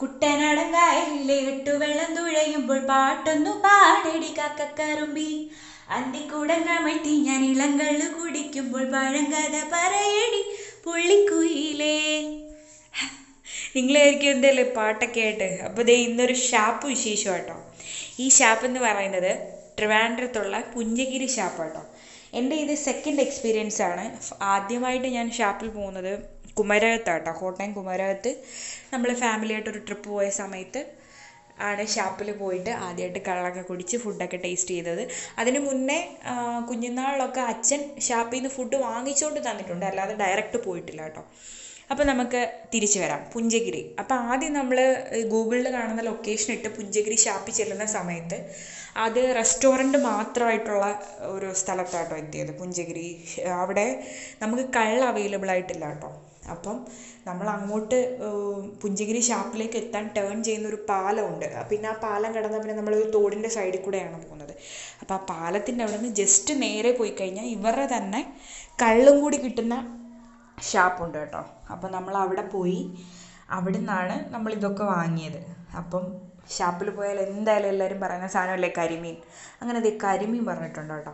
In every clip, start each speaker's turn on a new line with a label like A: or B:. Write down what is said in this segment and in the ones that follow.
A: കുട്ടനാടങ്കായലിലെ വെട്ടുവെള്ളം തുഴയുമ്പോൾ പാട്ടൊന്നു പാടടി കാക്കക്കറുമ്പി. അന്തിക്കൂടങ്ങമഴ്ത്തി ഞാൻ ഇളങ്കള്ളു കുടിക്കുമ്പോൾ പഴങ്കഥ പറയടി പുള്ളിക്കുയിലേ. നിങ്ങളായിരിക്കും എന്തല്ലേ പാട്ടൊക്കെ ആയിട്ട്? അപ്പോൾ ദേ ഇന്നൊരു ഷാപ്പ് വിശേഷം കേട്ടോ ഈ ഷാപ്പ് എന്ന് പറയുന്നത് ട്രിവാൻഡ്രത്തുള്ള പുഞ്ചഗിരി ഷാപ്പ് കേട്ടോ എന്റെ ഇത് സെക്കൻഡ് എക്സ്പീരിയൻസ് ആണ്. ആദ്യമായിട്ട് ഞാൻ ഷാപ്പിൽ പോകുന്നത് കുമരകത്താട്ടോ കോട്ടയം കുമരകത്ത്. നമ്മൾ ഫാമിലിയായിട്ടൊരു ട്രിപ്പ് പോയ സമയത്ത് ആണ് ഷാപ്പിൽ പോയിട്ട് ആദ്യമായിട്ട് കള്ളൊക്കെ കുടിച്ച് ഫുഡൊക്കെ ടേസ്റ്റ് ചെയ്തത്. അതിന് മുന്നേ കുഞ്ഞുനാളിലൊക്കെ അച്ഛൻ ഷാപ്പിൽ നിന്ന് ഫുഡ് വാങ്ങിച്ചുകൊണ്ട് തന്നിട്ടുണ്ട്. അല്ലാതെ ഡയറക്റ്റ് പോയിട്ടില്ല കേട്ടോ അപ്പോൾ നമുക്ക് തിരിച്ചു വരാം. പുഞ്ചഗിരി. അപ്പോൾ ആദ്യം നമ്മൾ ഗൂഗിളിൽ കാണുന്ന ലൊക്കേഷൻ ഇട്ട് പുഞ്ചഗിരി ഷാപ്പിൽ ചെല്ലുന്ന സമയത്ത് അത് റെസ്റ്റോറന്റ് മാത്രമായിട്ടുള്ള ഒരു സ്ഥലത്താട്ടോ എത്തിയത്. പുഞ്ചഗിരി അവിടെ നമുക്ക് കള്ള് അവൈലബിൾ ആയിട്ടില്ല കേട്ടോ അപ്പം നമ്മൾ അങ്ങോട്ട് പുഞ്ചഗിരി ഷാപ്പിലേക്ക് എത്താൻ ടേൺ ചെയ്യുന്ന ഒരു പാലമുണ്ട് പിന്നെ ആ പാലം കടന്നാൽ പിന്നെ നമ്മളൊരു തോടിന്റെ സൈഡിൽ കൂടെയാണ് പോകുന്നത്. അപ്പോൾ ആ പാലത്തിന്റെ അവിടെ നിന്ന് ജസ്റ്റ് നേരെ പോയി കഴിഞ്ഞാൽ ഇവരുടെ തന്നെ കള്ളും കൂടി കിട്ടുന്ന ഷാപ്പുണ്ട് കേട്ടോ. അപ്പം നമ്മൾ അവിടെ പോയി അവിടെ നിന്നാണ് നമ്മൾ ഇതൊക്കെ വാങ്ങിയത്. അപ്പം ഷാപ്പിൽ പോയാൽ എന്തായാലും എല്ലാവരും പറയുന്ന സാധനമല്ലേ കരിമീൻ? അങ്ങനെ ദേ കരിമീൻ പറഞ്ഞിട്ടുണ്ട് കേട്ടോ.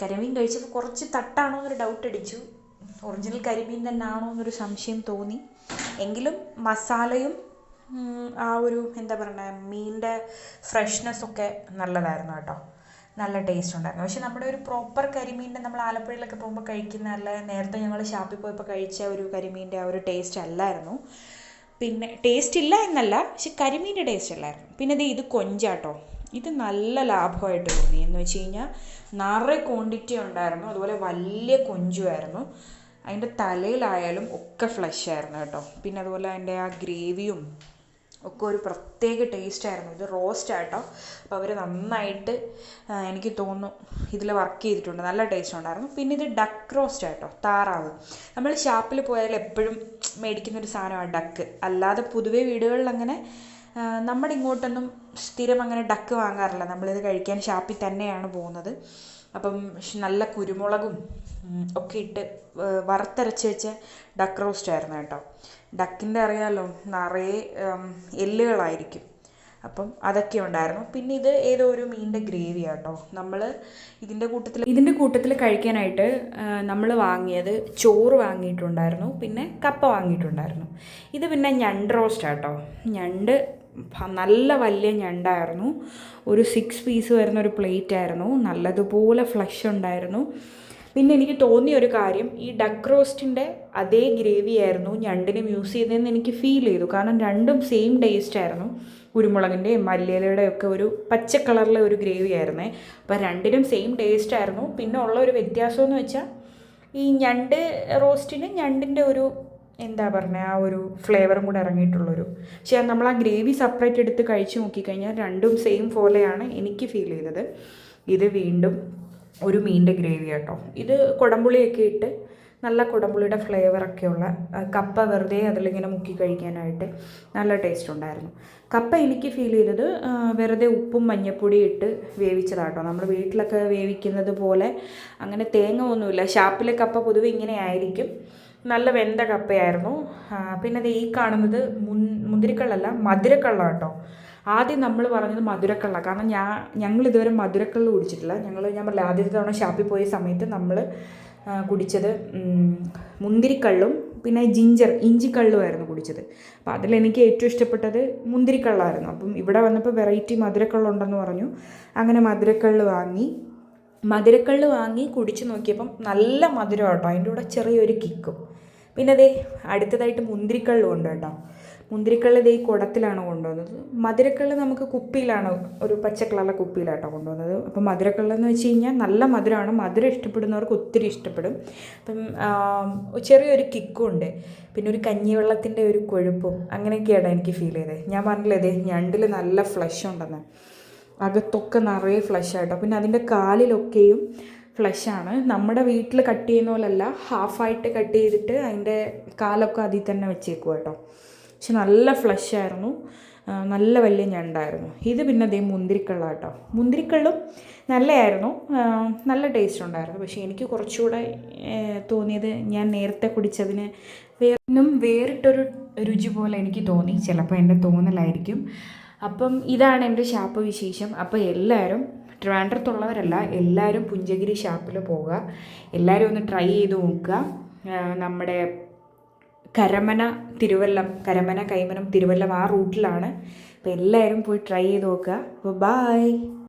A: കരിമീൻ കഴിച്ചപ്പോൾ കുറച്ച് തട്ടാണോ എന്നൊരു ഡൗട്ട് അടിച്ചു. ഒറിജിനൽ കരിമീൻ തന്നെ ആണോ എന്നൊരു സംശയം തോന്നി. എങ്കിലും മസാലയും ആ ഒരു എന്താ പറയണേ മീനിന്റെ ഫ്രഷ്നെസ്സൊക്കെ നല്ലതായിരുന്നു കേട്ടോ. നല്ല ടേസ്റ്റ് ഉണ്ടായിരുന്നു. പക്ഷെ നമ്മുടെ ഒരു പ്രോപ്പർ കരിമീന്റെ നമ്മൾ ആലപ്പുഴയിലൊക്കെ പോകുമ്പോൾ കഴിക്കുന്ന അല്ല നേരത്തെ ഞങ്ങൾ ഷാപ്പിൽ പോയപ്പോൾ കഴിച്ച ഒരു കരിമീന്റെ ആ ഒരു ടേസ്റ്റ് അല്ലായിരുന്നു. പിന്നെ ടേസ്റ്റ് ഇല്ല എന്നല്ല പക്ഷെ കരിമീന്റെ ടേസ്റ്റ് അല്ലായിരുന്നു. പിന്നെ ദേ ഇത് കൊഞ്ചാട്ടോ. ഇത് നല്ല ലാഭമായിട്ട് തോന്നി. എന്ന് വെച്ച് കഴിഞ്ഞാൽ നിറയെ ക്വാണ്ടിറ്റി ഉണ്ടായിരുന്നു. അതുപോലെ വലിയ കൊഞ്ചുമായിരുന്നു. അതിന്റെ തലയിലായാലും ഒക്കെ ഫ്ലഷ് ആയിരുന്നു കേട്ടോ. പിന്നെ അതുപോലെ അതിന്റെ ആ ഗ്രേവിയും ഒക്കെ ഒരു പ്രത്യേക ടേസ്റ്റ് ആയിരുന്നു. ഇത് റോസ്റ്റ് ആട്ടോ അപ്പോൾ അവർ നന്നായിട്ട് എനിക്ക് തോന്നുന്നു ഇതിൽ വർക്ക് ചെയ്തിട്ടുണ്ട്. നല്ല ടേസ്റ്റ് ഉണ്ടായിരുന്നു. പിന്നെ ഇത് ഡക്ക് റോസ്റ്റ് ആട്ടോ താറാവ്. നമ്മൾ ഷാപ്പിൽ പോയാൽ എപ്പോഴും മേടിക്കുന്ന ഒരു സാധനമാണ് ഡക്ക് അല്ലാതെ പൊതുവേ വീടുകളിൽ അങ്ങനെ നമ്മുടെ ഇങ്ങോട്ടൊന്നും സ്ഥിരം അങ്ങനെ ഡക്ക് വാങ്ങാറില്ല. നമ്മളിത് കഴിക്കാൻ ഷാപ്പിൽ തന്നെയാണ് പോകുന്നത്. അപ്പം നല്ല കുരുമുളകും ഒക്കെ ഇട്ട് വറുത്തരച്ച് വെച്ച ഡക്ക് റോസ്റ്റ് ആയിരുന്നു കേട്ടോ. ഡക്കിന്റെ അറിയാമല്ലോ നിറയെ എല്ലുകളായിരിക്കും. അപ്പം അതൊക്കെ ഉണ്ടായിരുന്നു. പിന്നെ ഇത് ഏതോ ഒരു മീനിന്റെ ഗ്രേവി ആട്ടോ. നമ്മൾ ഇതിന്റെ കൂട്ടത്തിൽ ഇതിന്റെ കൂട്ടത്തിൽ കഴിക്കാനായിട്ട് നമ്മൾ വാങ്ങിയത് ചോറ് വാങ്ങിയിട്ടുണ്ടായിരുന്നു. പിന്നെ കപ്പ വാങ്ങിയിട്ടുണ്ടായിരുന്നു. ഇത് പിന്നെ ഞണ്ട് റോസ്റ്റ് ആട്ടോ. ഞണ്ട് നല്ല വലിയ ഞണ്ടായിരുന്നു. ഒരു സിക്സ് പീസ് വരുന്ന ഒരു പ്ലേറ്റ് ആയിരുന്നു. നല്ലതുപോലെ ഫ്ലഷ് ഉണ്ടായിരുന്നു. പിന്നെ എനിക്ക് തോന്നിയ ഒരു കാര്യം ഈ ഡക്ക് റോസ്റ്റിന്റെ അതേ ഗ്രേവി ആയിരുന്നു ഞണ്ടിനും യൂസ് ചെയ്തതെന്ന് എനിക്ക് ഫീൽ ചെയ്തു. കാരണം രണ്ടും സെയിം ടേസ്റ്റ് ആയിരുന്നു. കുരുമുളകിന്റെയും മല്ലിയിലയുടെ ഒക്കെ ഒരു പച്ച കളറിലെ ഒരു ഗ്രേവി ആയിരുന്നേ. അപ്പോൾ രണ്ടിനും സെയിം ടേസ്റ്റ് ആയിരുന്നു. പിന്നെ ഉള്ള ഒരു വ്യത്യാസം എന്ന് വെച്ചാൽ ഈ ഞണ്ട് റോസ്റ്റിന് ഞണ്ടിന്റെ ഒരു എന്താ പറഞ്ഞ ആ ഒരു ഫ്ലേവറും കൂടെ ഇറങ്ങിയിട്ടുള്ളൊരു പക്ഷേ നമ്മൾ ആ ഗ്രേവി സെപ്പറേറ്റ് എടുത്ത് കഴിച്ച് നോക്കിക്കഴിഞ്ഞാൽ രണ്ടും സെയിം പോലെയാണ് എനിക്ക് ഫീൽ ചെയ്തത്. ഇത് വീണ്ടും ഒരു മീനിന്റെ ഗ്രേവി കേട്ടോ ഇത് കുടംപുളിയൊക്കെ ഇട്ട് നല്ല കുടംപുളിയുടെ ഫ്ലേവറൊക്കെയുള്ള കപ്പ വെറുതെ അതിലിങ്ങനെ മുക്കി കഴിക്കാനായിട്ട് നല്ല ടേസ്റ്റ് ഉണ്ടായിരുന്നു. കപ്പ എനിക്ക് ഫീൽ ചെയ്തത് വെറുതെ ഉപ്പും മഞ്ഞപ്പൊടി ഇട്ട് വേവിച്ചതാട്ടോ. നമ്മൾ വീട്ടിലൊക്കെ വേവിക്കുന്നത് പോലെ അങ്ങനെ തേങ്ങ ഒന്നുമില്ല. ഷാപ്പിലെ കപ്പ പൊതുവെ ഇങ്ങനെ ആയിരിക്കും. നല്ല വെന്ത കപ്പയായിരുന്നു. പിന്നെ അത് ഈ കാണുന്നത് മുൻ മുന്തിരിക്കള്ളല്ല മധുരക്കള്ള കേട്ടോ. ആദ്യം നമ്മൾ പറഞ്ഞത് മധുരക്കള്ള. കാരണം ഞാൻ ഞങ്ങൾ ഇതുവരെ മധുരക്കള്ള കുടിച്ചിട്ടില്ല. ഞങ്ങൾ ഞാൻ പറഞ്ഞില്ല ആദ്യത്തെ തവണ ഷാപ്പിൽ പോയ സമയത്ത് നമ്മൾ കുടിച്ചത് മുന്തിരിക്കള്ളും പിന്നെ ജിഞ്ചർ ഇഞ്ചിക്കള്ളുമായിരുന്നു കുടിച്ചത്. അപ്പോൾ അതിലെനിക്ക് ഏറ്റവും ഇഷ്ടപ്പെട്ടത് മുന്തിരിക്കള്ളായിരുന്നു. അപ്പം ഇവിടെ വന്നപ്പോൾ വെറൈറ്റി മധുരക്കള്ളുണ്ടെന്ന് പറഞ്ഞു. അങ്ങനെ മധുരക്കള്ള് വാങ്ങി. മധുരക്കള്ള് വാങ്ങി കുടിച്ച് നോക്കിയപ്പം നല്ല മധുരം കേട്ടോ അതിന്റെ കൂടെ ചെറിയൊരു കിക്കും പിന്നെ അതേ അടുത്തതായിട്ട് മുന്തിരിക്കള്ള് ഉണ്ട് കേട്ടോ മുന്തിരിക്കള്ള് ഇതേ കുടത്തിലാണ് കൊണ്ടുവന്നത്. മധുരക്കള്ള് നമുക്ക് കുപ്പിയിലാണ് ഒരു പച്ച കുപ്പിയിലാട്ടോ കൊണ്ടുവന്നത്. അപ്പം മധുരക്കള്ളെന്ന് വെച്ച് കഴിഞ്ഞാൽ നല്ല മധുരമാണ്. മധുരം ഇഷ്ടപ്പെടുന്നവർക്ക് ഒത്തിരി ഇഷ്ടപ്പെടും. അപ്പം ചെറിയൊരു കിക്കും ഉണ്ട്. പിന്നെ ഒരു കഞ്ഞിവെള്ളത്തിന്റെ ഒരു കൊഴുപ്പും അങ്ങനെയൊക്കെയാണ് എനിക്ക് ഫീൽ ചെയ്തത്. ഞാൻ പറഞ്ഞില്ലേ ഞണ്ടിൽ നല്ല ഫ്ലഷ് ഉണ്ടെന്ന്. അകത്തൊക്കെ നിറയെ ഫ്ലഷ് ആയിട്ടോ. പിന്നെ അതിന്റെ കാലിലൊക്കെയും ഫ്ലഷാണ് നമ്മുടെ വീട്ടിൽ കട്ട് ചെയ്യുന്ന പോലല്ല ഹാഫായിട്ട് കട്ട് ചെയ്തിട്ട് അതിന്റെ കാലൊക്കെ അതിൽ തന്നെ വെച്ചേക്കും കേട്ടോ. പക്ഷെ നല്ല ഫ്ലഷ് ആയിരുന്നു. നല്ല വലിയ ഞണ്ടായിരുന്നു. ഇത് പിന്നെ അതേ മുന്തിരിക്കള്ള കേട്ടോ. മുന്തിരിക്കള്ളും നല്ലതായിരുന്നു നല്ല ടേസ്റ്റ് ഉണ്ടായിരുന്നു. പക്ഷേ എനിക്ക് കുറച്ചുകൂടെ തോന്നിയത് ഞാൻ നേരത്തെ കുടിച്ചതിന് വേറെ വേറിട്ടൊരു രുചി പോലെ എനിക്ക് തോന്നി. ചിലപ്പോൾ എന്റെ തോന്നലായിരിക്കും. അപ്പം ഇതാണ് എന്റെ ഷാപ്പ് വിശേഷം. അപ്പോൾ എല്ലാവരും ട്രിവാൻഡ്രത്തുള്ളവരല്ല എല്ലാവരും പുഞ്ചഗിരി ഷാപ്പിൽ പോവുക. എല്ലാവരും ഒന്ന് ട്രൈ ചെയ്ത് നോക്കുക. നമ്മുടെ കരമന തിരുവല്ലം കരമന കൈമനം തിരുവല്ലം ആ റൂട്ടിലാണ്. അപ്പോൾ എല്ലാവരും പോയി ട്രൈ ചെയ്ത് നോക്കുക. അപ്പോൾ ബായ്